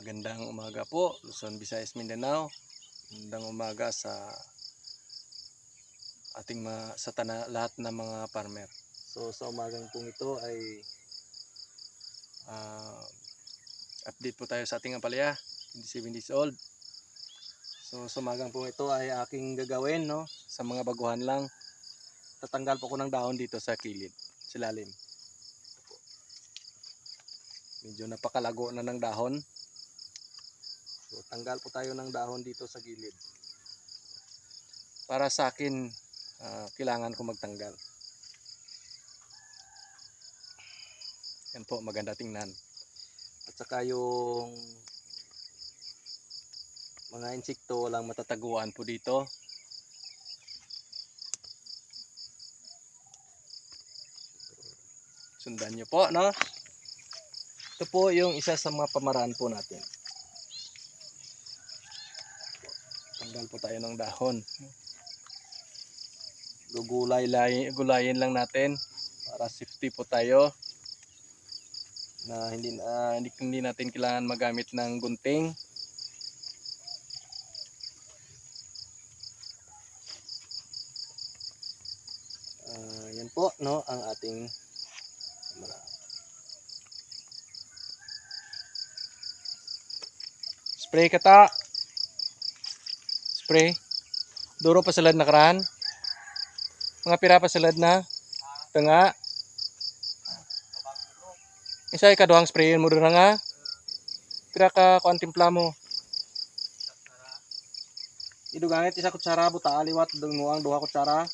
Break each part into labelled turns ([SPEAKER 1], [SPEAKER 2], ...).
[SPEAKER 1] Magandang umaga po, Luzon, Visayas, Mindanao. Magandang umaga sa ating mga, sa tana, lahat ng mga farmer. So sa umagang pong ito ay ah, update po tayo sa ating apalya, 27 days old. So sa umagang pong ito ay aking gagawin no, sa mga baguhan lang. Tatanggal po ko ng dahon dito sa kilid, sa lalim. Medyo napakalago na ng dahon. So, tanggal po tayo ng dahon dito sa gilid. Para sa akin, ah, kailangan ko magtanggal. Yan po, maganda tingnan. At saka yung mga insekto walang matataguan po dito. Sundan nyo po, no? Ito po yung isa sa mga pamaraan po natin. Tanggal po tayo ng dahon. Gugulay gulayin lang natin para safety po tayo. Na hindi na hindi, hindi natin kailangan magamit ng gunting. Ah, yan po no ang ating. Spray ka ta. Spray. Duro pa salad na karan. Mga pira pa salad na. Tanga. Isa ka doang sprayin mo doon nga. Pira ka kuan timpla mo. Idugangit isa kutsara buta aliwat dong mo ang duha kutsara.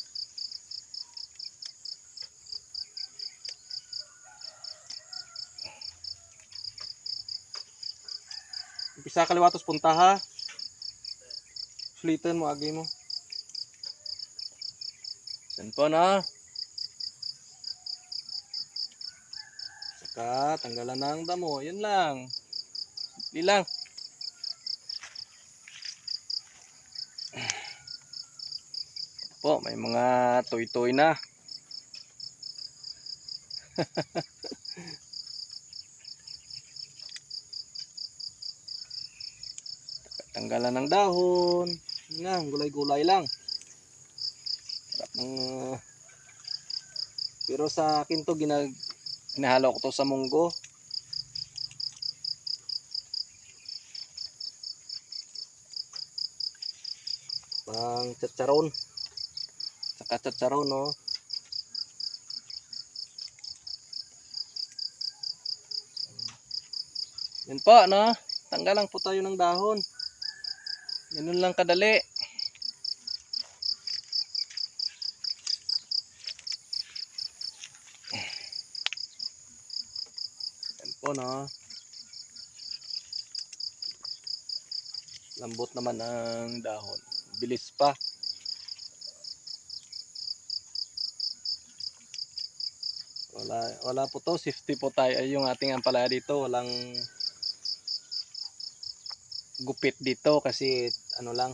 [SPEAKER 1] Umpisa kaliwatos punta ha. Sulitan mo agi mo. Yan po na. Saka tanggalan ng damo. Yan lang. Hindi lang. Po, may mga toy-toy na. Tanggalan ng dahon. Yan gulay-gulay lang. Sarap ng... ah, pero sa akin to, ginag... Hinahalo ko to sa munggo. Pang tsatsaron. Saka tsatsaron, no? Yan po, no? Tanggalan po tayo ng dahon. Ganun lang kadali. Yan po no. Lambot naman ang dahon. Bilis pa. Wala, wala po to. Safety po tayo. Ay, yung ating ampalaya dito. Walang gupit dito kasi ano lang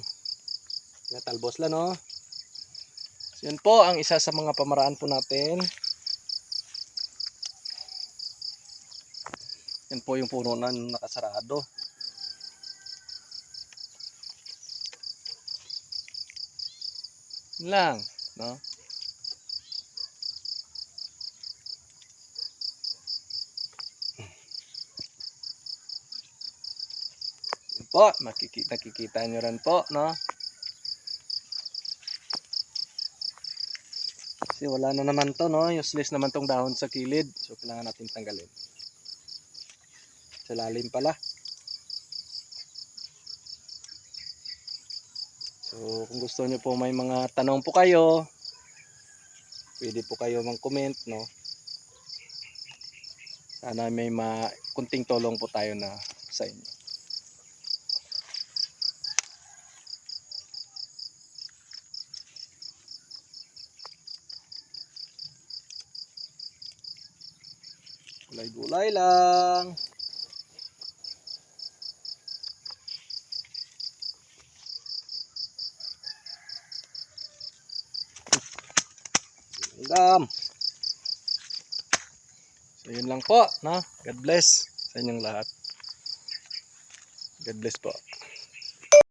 [SPEAKER 1] natalbos lang no? So yun po ang isa sa mga pamaraan po natin. Yan po yung puno na nakasarado. Lang no po, makikita, nakikita nyo rin po, no? Kasi wala na naman to, no? Useless naman tong dahon sa kilid. So, kailangan natin tanggalin. Sa lalim pala. So, kung gusto nyo po may mga tanong po kayo, pwede po kayo mag-comment, no? Sana may ma kunting tulong po tayo na sa inyo. Gulay-gulay lang. Dam. So yun lang po, no? God bless sa inyong lahat. God bless po.